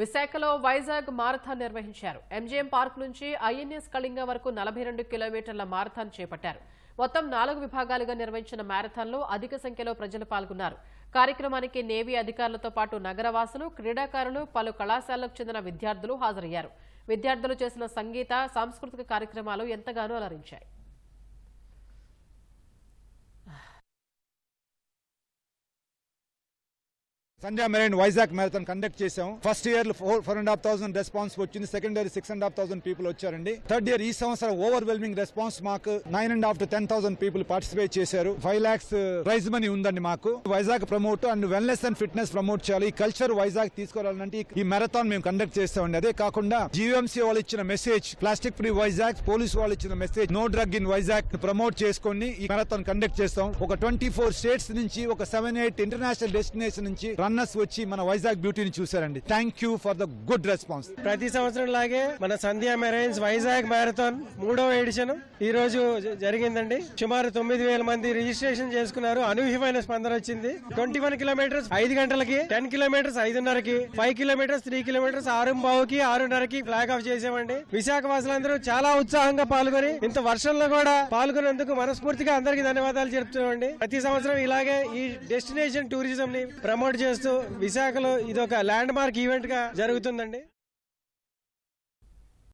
విశాఖలో వైజాగ్ మారథాన్ నిర్వహించారు. MGM park నుంచి ఐఎన్ఎస్ కళింగ వరకు నలభై రెండు కిలోమీటర్ల మారథాన్ చేపట్టారు. మొత్తం నాలుగు విభాగాలుగా నిర్వహించిన మారథాన్లో అధిక సంఖ్యలో ప్రజలు పాల్గొన్నారు. కార్యక్రమానికి నేవీ అధికారులతో పాటు నగరవాసులు క్రీడాకారులు పలు కళాశాలలకు చెందిన విద్యార్థులు హాజరయ్యారు. విద్యార్థులు చేసిన సంగీత సాంస్కృతిక కార్యక్రమాలు ఎంతగానో అలరించాయి. Sandhya marine Vizag marathon conduct చేశాం. First year four four and half thousand response వచ్చింది. Second year six and half thousand people వచ్చారండి. థర్డ్ ఇయర్ ఈ సంవత్సరం ఓవర్వెల్మింగ్ రెస్పాన్స్ మాకు nine and half to ten thousand people participate చేశారు. Five lakhs prize money ఉందండి మాకు. Vizag promote and wellness and fitness promote చేయాలి. ఈ కల్చర్ వైజాగ్ తీసుకురావాలంటే ఈ మ్యారథాన్ మేము కండక్ట్ చేస్తామండి. అదే కాకుండా జీవీఎంసీ వాళ్ళు ఇచ్చిన message plastic free Vizag police వాళ్ళు ఇచ్చిన message no drug in Vizag promote చేసుకొని ఈ మ్యారథాన్ కండక్ట్ చేస్తాం. ఒక ట్వంటీ ఫోర్ స్టేట్స్ నుంచి ఒక సెవెన్ ఎయిట్ ఇంటర్నేషనల్ డెస్టినేషన్ నుంచి రన్నర్స్ వచ్చి మన వైజాగ్ బ్యూటీని చూసారండి thank you for the good response ప్రతి సంవత్సరం లాగే మన సంధ్యా మెరైన్స్ వైజాగ్ మ్యారథాన్ మూడవ ఎడిషన్ ఈ రోజు జరిగిందండి. సుమారు తొమ్మిది వేల మంది రిజిస్ట్రేషన్ చేసుకున్నారు. అనూహ్యమైన స్పందన వచ్చింది. ట్వంటీ వన్ కిలోమీటర్స్ ఐదు గంటలకి టెన్ కిలోమీటర్స్ ఐదున్నరకి ఫైవ్ కిలోమీటర్స్ త్రీ కిలోమీటర్స్ ఆరు బావుకి ఆరున్నరకి ఫ్లాగ్ ఆఫ్ చేసామండి. విశాఖ వాసులందరూ చాలా ఉత్సాహంగా పాల్గొని ఇంత వర్షంలో కూడా పాల్గొనేందుకు మనస్ఫూర్తిగా అందరికీ ధన్యవాదాలు చెప్తున్నామండి. ప్రతి సంవత్సరం ఇలాగే ఈ డెస్టినేషన్ టూరిజం ని ప్రమోట్ చేస్తూ విశాఖలో ఇది ఒక ల్యాండ్ మార్క్ ఈవెంట్గా జరుగుతుందండి.